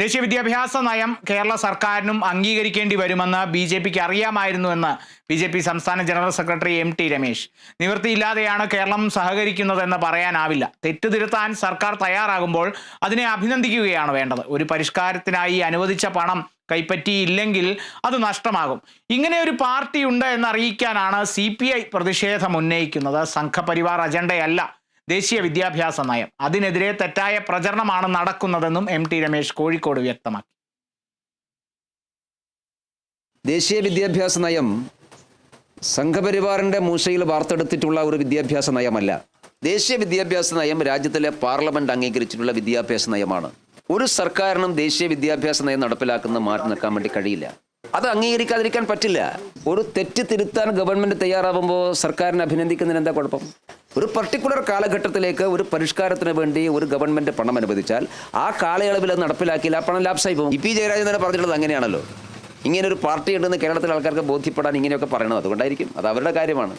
ദേശീയ വിദ്യാഭ്യാസ നയം കേരള സർക്കാരിനും അംഗീകരിക്കേണ്ടി വരുമെന്ന് ബി ജെ പിക്ക് അറിയാമായിരുന്നുവെന്ന് ബി ജെ പി സംസ്ഥാന general secretary M T Ramesh. നിവൃത്തിയില്ലാതെയാണ് Keralam സഹകരിക്കുന്നതെന്ന് പറയാനാവില്ല. തെറ്റ് തിരുത്താൻ സർക്കാർ തയ്യാറാകുമ്പോൾ അതിനെ അഭിനന്ദിക്കുകയാണ് വേണ്ടത്. ഒരു പരിഷ്കാരത്തിനായി അനുവദിച്ച പണം കൈപ്പറ്റിയില്ലെങ്കിൽ അത് നഷ്ടമാകും. ഇങ്ങനെ ഒരു പാർട്ടി ഉണ്ട് എന്നറിയിക്കാനാണ് സി പി ഐ പ്രതിഷേധം ഉന്നയിക്കുന്നത്. സംഘപരിവാർ അജണ്ടയല്ല. ദേശീയ വിദ്യാഭ്യാസ നയം. അതിനെതിരെ തെറ്റായ പ്രചരണമാണ് നടക്കുന്നതെന്നും എം ടി രമേശ് കോഴിക്കോട് വ്യക്തമാക്കി. ദേശീയ വിദ്യാഭ്യാസ നയം സംഘപരിവാറിന്റെ മൂശയിൽ വാർത്തെടുത്തിട്ടുള്ള ഒരു വിദ്യാഭ്യാസ നയമല്ല. ദേശീയ വിദ്യാഭ്യാസ നയം രാജ്യത്തിലെ പാർലമെന്റ് അംഗീകരിച്ചിട്ടുള്ള വിദ്യാഭ്യാസ നയമാണ്. ഒരു സർക്കാരിനും ദേശീയ വിദ്യാഭ്യാസ നയം നടപ്പിലാക്കുന്ന മാറ്റി നിൽക്കാൻ വേണ്ടി കഴിയില്ല. അത് അംഗീകരിക്കാതിരിക്കാൻ പറ്റില്ല. ഒരു തെറ്റ് തിരുത്താൻ ഗവൺമെന്റ് തയ്യാറാവുമ്പോൾ സർക്കാരിനെ അഭിനന്ദിക്കുന്നതിന് എന്താ കുഴപ്പം? ഒരു പർട്ടിക്കുലർ കാലഘട്ടത്തിലേക്ക് ഒരു പരിഷ്കാരത്തിന് വേണ്ടി ഒരു ഗവൺമെന്റ് പണം അനുവദിച്ചാൽ ആ കാലയളവിൽ അത് നടപ്പിലാക്കിയില്ല ആ പണം ലാപ്സായി പോകും. ഇ പി ജയരാജൻ തന്നെ പറഞ്ഞിട്ടുള്ളത് അങ്ങനെയാണല്ലോ. ഇങ്ങനെ ഒരു പാർട്ടി ഉണ്ടെന്ന് കേരളത്തിലെ ആൾക്കാർക്ക് ബോധ്യപ്പെടാൻ ഇങ്ങനെയൊക്കെ പറയണം. അതുകൊണ്ടായിരിക്കും. അത് അവരുടെ കാര്യമാണ്.